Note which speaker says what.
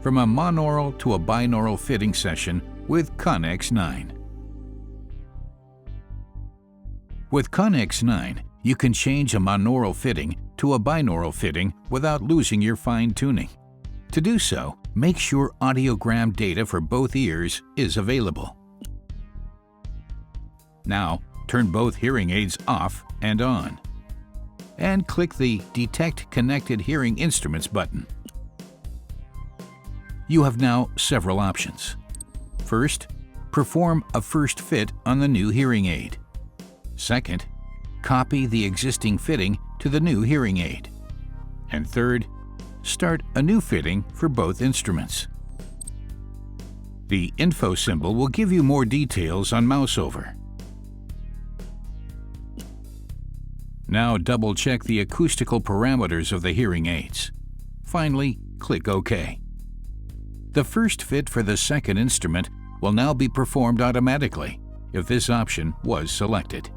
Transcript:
Speaker 1: from a monaural to a binaural fitting session with Connex 9. With Connex 9, you can change a monaural fitting to a binaural fitting without losing your fine tuning. To do so, make sure audiogram data for both ears is available. Now, turn both hearing aids off and on. And click the Detect Connected Hearing Instruments button. You have now several options. First, perform a first fit on the new hearing aid. Second, copy the existing fitting to the new hearing aid. And third, start a new fitting for both instruments. The info symbol will give you more details on mouseover. Now double-check the acoustical parameters of the hearing aids. Finally, click OK. The first fit for the second instrument will now be performed automatically if this option was selected.